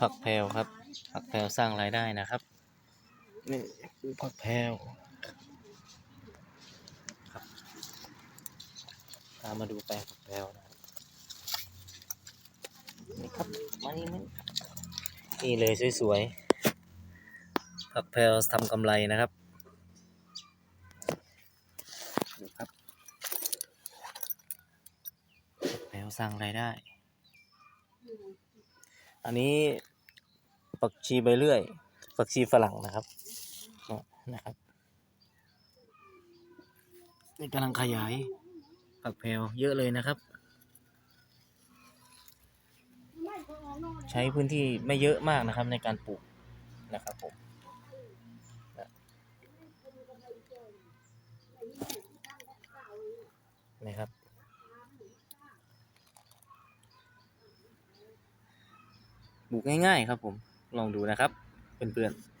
ผักแพรวครับ ผักแพรวสร้างรายได้นะครับนี่คือผักแพรวครับตามมาดูแปลงผักแพรวนะครับนี่ครับมานี่มันนี่เลยสวยๆผักแพรวทำกำไรนะครับดูครับผักแพรวสร้างรายได้ อันนี้ผักชีใบเลื่อยผักชีฝรั่งนะครับนะครับนี่กำลังขยายผักแพรวเยอะเลยนะครับ ใช้พื้นที่ไม่เยอะมากนะครับในการปลูกนะครับผมนะครับ ปลูกง่ายๆครับผมลองดูนะครับเพื่อนๆ